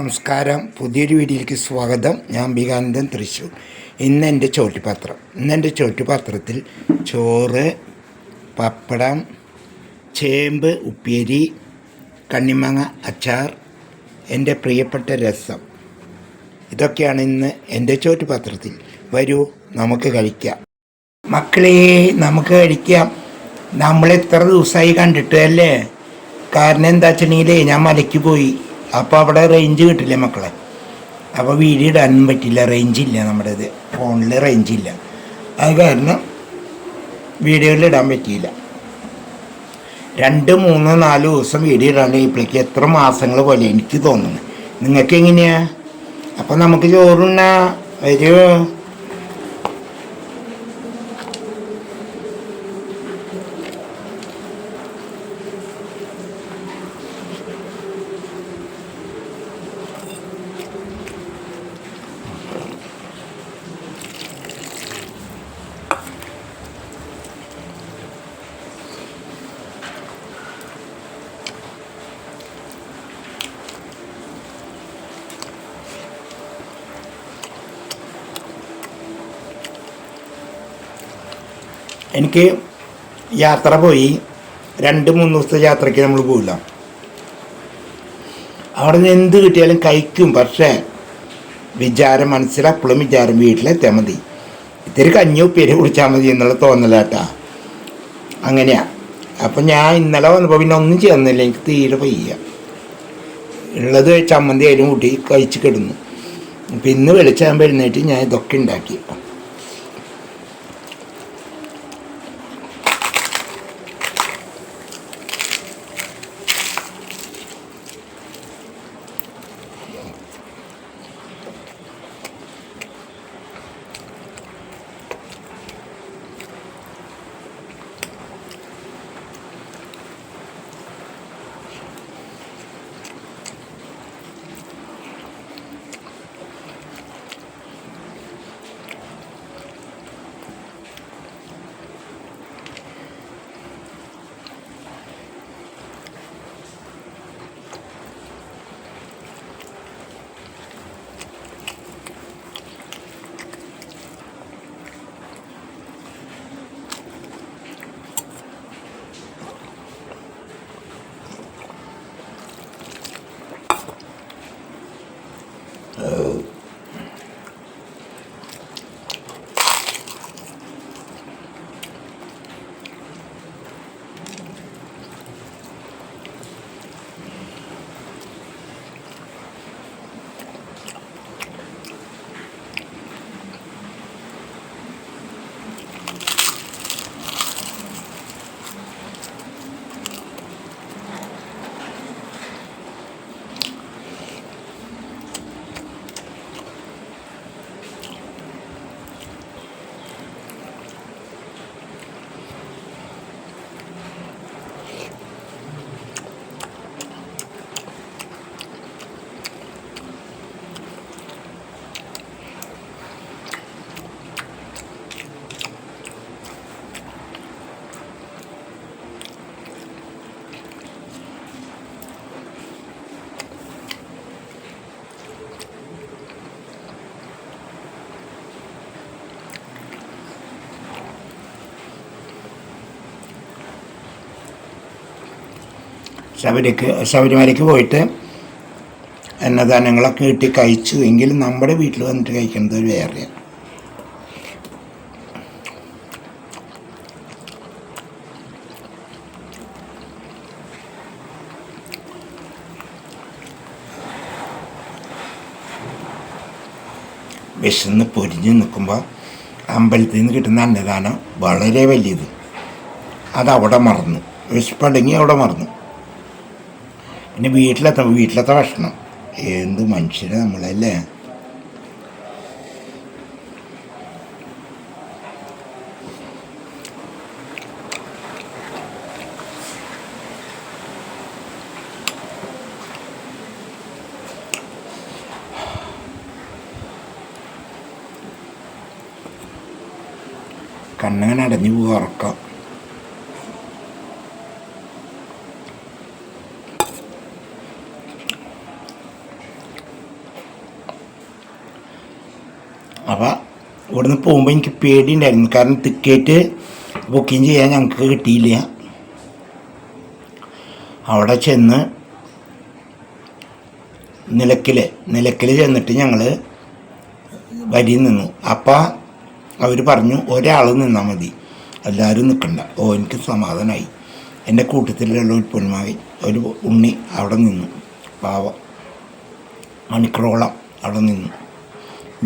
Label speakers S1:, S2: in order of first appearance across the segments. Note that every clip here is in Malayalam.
S1: നമസ്കാരം. പുതിയൊരു വീഡിയോയിലേക്ക് സ്വാഗതം. ഞാൻ ബികാനന്ദൻ തൃശ്ശൂർ. ഇന്ന് എന്റെ ചോറ്റുപാത്രം. ഇന്ന് എന്റെ ചോറ്റുപാത്രത്തിൽ ചോറ് പപ്പടം ചേമ്പ് ഉപ്പേരി കണ്ണിമങ്ങ അച്ചാർ എന്റെ പ്രിയപ്പെട്ട രസം. ഇതൊക്കെയാണ് ഇന്ന് എന്റെ ചോറ്റുപാത്രത്തിൽ. വരൂ നമുക്ക് കഴിക്കാം. മക്കളെ നമുക്ക് കഴിക്കാം. നമ്മൾ എത്ര ദിവസമായി കണ്ടിട്ടല്ലേ കാരണം എന്താ വെച്ചിട്ടുണ്ടെങ്കിലേ ഞാൻ മലയ്ക്ക് പോയി. അപ്പോൾ അവിടെ റേഞ്ച് കിട്ടില്ല മക്കളെ. അപ്പോൾ വീഡിയോ ഇടാനും പറ്റില്ല. റേഞ്ച് ഇല്ല നമ്മുടെ ഇത് ഫോണിൽ റേഞ്ച് ഇല്ല. അത് കാരണം വീഡിയോയിൽ ഇടാൻ പറ്റിയില്ല. രണ്ട് മൂന്ന് നാല് ദിവസം വീഡിയോ ഇടാണ്ട് ഇപ്പോഴേക്ക് എത്ര മാസങ്ങൾ പോലെ എനിക്ക് തോന്നുന്നു. നിങ്ങൾക്ക് എങ്ങനെയാ? അപ്പോൾ നമുക്ക് ചോറുണ്ണ. വരുമോ എനിക്ക് യാത്ര പോയി രണ്ട് മൂന്ന് ദിവസത്തെ യാത്രയ്ക്ക് നമ്മൾ പോവില്ല. അവിടെ നിന്ന് എന്ത് കിട്ടിയാലും കഴിക്കും പക്ഷേ വിചാരം മനസ്സിലപ്പോഴും വിചാരം വീട്ടിലെത്തിയാൽ മതി. ഇത്തിരി കഞ്ഞി ഉപ്പേരി കുടിച്ചാൽ മതി എന്നുള്ള തോന്നലാട്ടാ. അങ്ങനെയാ. അപ്പം ഞാൻ ഇന്നലെ വന്നപ്പോൾ പിന്നെ ഒന്നും ചെയ്യുന്നില്ല എനിക്ക് തീരെ വയ്യ. ഉള്ളത് ചമ്മന്തി അതിലും കൂട്ടി കഴിച്ച് കിടന്നു. പിന്നെ വെളിച്ചാകുമ്പോൾ എഴുന്നേറ്റ് ഞാൻ ഇതൊക്കെ ഉണ്ടാക്കി. ശബരിക്ക് ശബരിമലയ്ക്ക് പോയിട്ട് അന്നദാനങ്ങളൊക്കെ കിട്ടി കഴിച്ചു. എങ്കിലും നമ്മുടെ വീട്ടിൽ വന്നിട്ട് കഴിക്കുന്നത് ഒരു വേറെയാണ് വിശന്ന് പൊരിഞ്ഞ് നിൽക്കുമ്പോൾ അമ്പലത്തിൽ നിന്ന് കിട്ടുന്ന അന്നദാനം വളരെ വലിയത്. അതവിടെ മറന്നു. വിശപ്പടങ്ങി അവിടെ മറന്നു. പിന്നെ വീട്ടിലെത്ത വീട്ടിലത്തെ ഭക്ഷണം. എന്ത് മനുഷ്യരെ നമ്മളല്ലേ? കണ്ണങ്ങനെ അടഞ്ഞു പോവുക ഉറക്കം. അപ്പോൾ ഇവിടുന്ന് പോകുമ്പോൾ എനിക്ക് പേടിയുണ്ടായിരുന്നു. കാരണം ടിക്കറ്റ് ബുക്കിംഗ് ചെയ്യാൻ ഞങ്ങൾക്ക് കിട്ടിയില്ല. അവിടെ ചെന്ന് നിലക്കിൽ നിലക്കിൽ ചെന്നിട്ട് ഞങ്ങൾ വരി നിന്നു. അപ്പോൾ അവർ പറഞ്ഞു ഒരാൾ നിന്നാൽ മതി. എല്ലാവരും നിൽക്കണ്ട ഓ എനിക്ക് സമാധാനമായി എന്റെ കൂട്ടത്തിലുള്ള ഒരു പൊന്മാവി ഒരു ഉണ്ണി അവിടെ നിന്നു. പാവം. മണിക്കൂറോളം അവിടെ നിന്നു.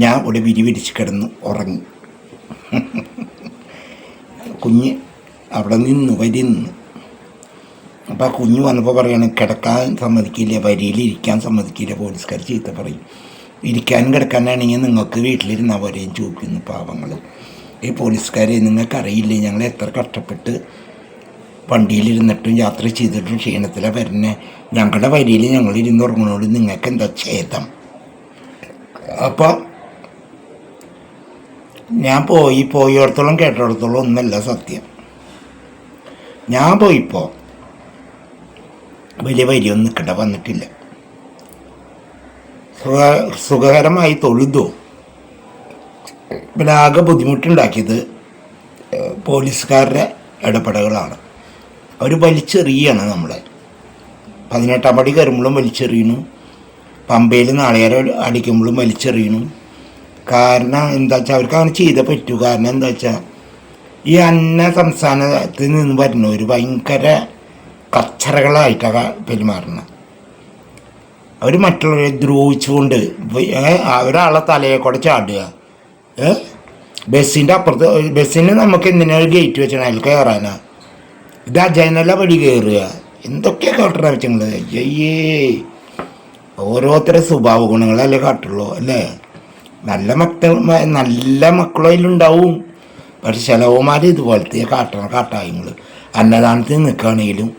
S1: ഞാൻ ഇവിടെ വിരി വിരിച്ച് കിടന്നു ഉറങ്ങി. കുഞ്ഞ് അവിടെ നിന്ന് വരി നിന്ന് അപ്പോൾ ആ കുഞ്ഞ് വന്നപ്പോൾ പറയാണ് കിടക്കാൻ സമ്മതിക്കില്ല വരിയിൽ ഇരിക്കാൻ സമ്മതിക്കില്ല പോലീസുകാർ ചീത്ത പറയും. ഇരിക്കാനും കിടക്കാനാണെങ്കിൽ നിങ്ങൾക്ക് വീട്ടിലിരുന്നാൽ പോരെയും ചോദിക്കുന്നു പാവങ്ങൾ ഈ പോലീസുകാരെ നിങ്ങൾക്കറിയില്ലേ ഞങ്ങൾ എത്ര കഷ്ടപ്പെട്ട് വണ്ടിയിലിരുന്നിട്ടും യാത്ര ചെയ്തിട്ടും ക്ഷീണത്തിലാണ് വരുന്നത് ഞങ്ങളുടെ വരിയിൽ ഞങ്ങൾ ഇരുന്നുറങ്ങണോട് നിങ്ങൾക്ക് എന്താ ഛേദം? അപ്പോൾ ഞാൻ പോയി പോയിടത്തോളം കേട്ടിടത്തോളം ഒന്നല്ല സത്യം. ഞാൻ പോയിപ്പോൾ വലിയ വരിയൊന്നും നിൽക്കണ്ട വന്നിട്ടില്ല. സുഖ സുഖകരമായി തൊഴുതു. പിന്നെ ആകെ ബുദ്ധിമുട്ടുണ്ടാക്കിയത് പോലീസുകാരുടെ ഇടപെടലുകളാണ്. അവർ വലിച്ചെറിയാണ് നമ്മളെ. പതിനെട്ടാം പടി കയറുമ്പോഴും വലിച്ചെറിയണു പമ്പയിൽ നാളികേരം അടിക്കുമ്പോഴും വലിച്ചെറിയണു കാരണം എന്താ വെച്ചാൽ അവർക്ക് അങ്ങനെ ചെയ്തേ പറ്റൂ. കാരണം എന്താ വെച്ചാൽ ഈ അന്ന സംസ്ഥാനത്തിൽ നിന്ന് വരുന്നവർ ഭയങ്കര കച്ചറകളായിട്ടാണ് പെരുമാറുന്നത് അവർ മറ്റുള്ളവരെ ദ്രോഹിച്ചുകൊണ്ട് ഒരാളെ തലയെ കൂടെ ചാടുക. ബസ്സിന്റെ അപ്പുറത്ത് ബസ്സിന് നമുക്ക് എന്തിനാ ഒരു ഗേറ്റ് വെച്ചാൽ അതിൽ കയറാനാ ഇത് അജയനല്ല വഴി കയറുക എന്തൊക്കെയാ കാട്ടണ വെച്ചങ്ങൾ അയ്യേ. ഓരോരുത്തരുടെ സ്വഭാവ ഗുണങ്ങളല്ലേ കാട്ടുള്ളൂ അല്ലേ? നല്ല മക്കൾ മ- നല്ല മക്കളും പക്ഷെ ചിലവന്മാർ ഇതുപോലത്തെ കാട്ടണ കാട്ടായങ്ങൾ അന്നദാനത്തിന് നിൽക്കുകയാണെങ്കിലും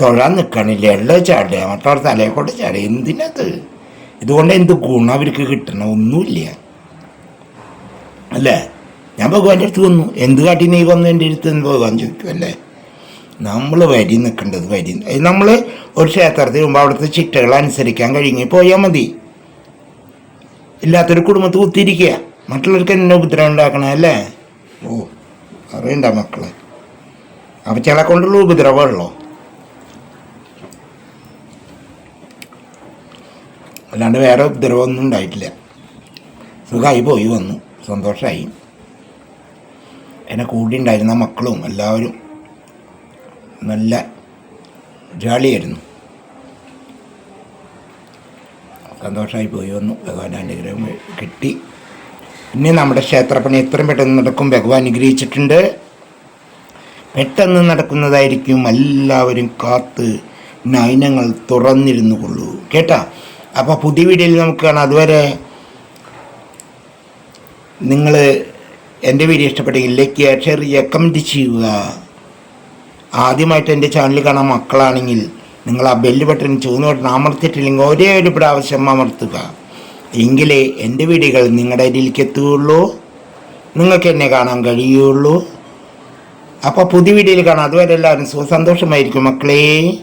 S1: തൊഴാൻ നിൽക്കണില്ല എല്ലാം ചാടുക മറ്റവർ തലയെ കൊണ്ട് ചാടുക എന്തിനത്? ഇതുകൊണ്ട് എന്ത് ഗുണം അവർക്ക് കിട്ടണം ഒന്നുമില്ല. അല്ലേ? ഞാൻ ഭഗവാന്റെ അടുത്ത് വന്നു. എന്ത് കാട്ടി നീ വന്നു എന്റെ അടുത്ത്? എന്ന് ഭഗവാൻ ചോദിക്കും അല്ലേ? നമ്മൾ വരി നിൽക്കേണ്ടത് വരി. നമ്മൾ ഒരു ക്ഷേത്രത്തിൽ മുമ്പ് അവിടുത്തെ ചിട്ടകൾ അനുസരിക്കാൻ കഴിഞ്ഞ് പോയാൽ മതി. ഇല്ലാത്തൊരു കുടുംബത്തിൽ കുത്തിയിരിക്കുക. മറ്റുള്ളവർക്ക് എന്നെ ഉപദ്രവം ഉണ്ടാക്കണം അല്ലേ? ഓ അറിയണ്ട മക്കളെ. അപ്പം ചില കൊണ്ടുള്ള ഉപദ്രവമുള്ളോ അല്ലാണ്ട് വേറെ ഉപദ്രവമൊന്നും ഉണ്ടായിട്ടില്ല. സുഖമായി പോയി വന്നു. സന്തോഷമായി എന്നെ കൂടി ഉണ്ടായിരുന്ന മക്കളും എല്ലാവരും നല്ല ജാളിയായിരുന്നു. സന്തോഷമായി പോയി വന്നു. ഭഗവാൻ അനുഗ്രഹം കിട്ടി. പിന്നെ നമ്മുടെ ക്ഷേത്രപ്പണി എത്രയും പെട്ടെന്ന് നടക്കും ഭഗവാൻ അനുഗ്രഹിച്ചിട്ടുണ്ട്. പെട്ടെന്ന് നടക്കുന്നതായിരിക്കും എല്ലാവരും കാത്ത് നയനങ്ങൾ തുറന്നിരുന്നു കൊള്ളൂ. കേട്ടാ? അപ്പോൾ പുതിയ വീഡിയോയിൽ നമുക്ക് കാണാം. അതുവരെ നിങ്ങൾ എന്റെ വീഡിയോ ഇഷ്ടപ്പെട്ടെങ്കിൽ ലൈക്ക് ചെയ്യുക ഷെയർ ചെയ്യുക കമന്റ് ചെയ്യുക. ആദ്യമായിട്ട് എന്റെ ചാനൽ കാണാൻ മക്കളാണെങ്കിൽ നിങ്ങൾ ആ ബെല്ല് ബട്ടൺ ചൂന്ന് ബട്ടൺ അമർത്തിയിട്ടില്ലെങ്കിൽ ഒരേ ഒരു പ്രാവശ്യം അമർത്തുക. എങ്കിലേ എന്റെ വീഡിയോകൾ നിങ്ങളുടെ അരിയിലേക്ക് എത്തുകയുള്ളൂ. നിങ്ങൾക്ക് എന്നെ കാണാൻ കഴിയുള്ളൂ അപ്പോൾ പുതിയ വീഡിയോയിൽ കാണാം. അതുവരെ എല്ലാവരും സുഖസന്തോഷമായിരിക്കും മക്കളേ.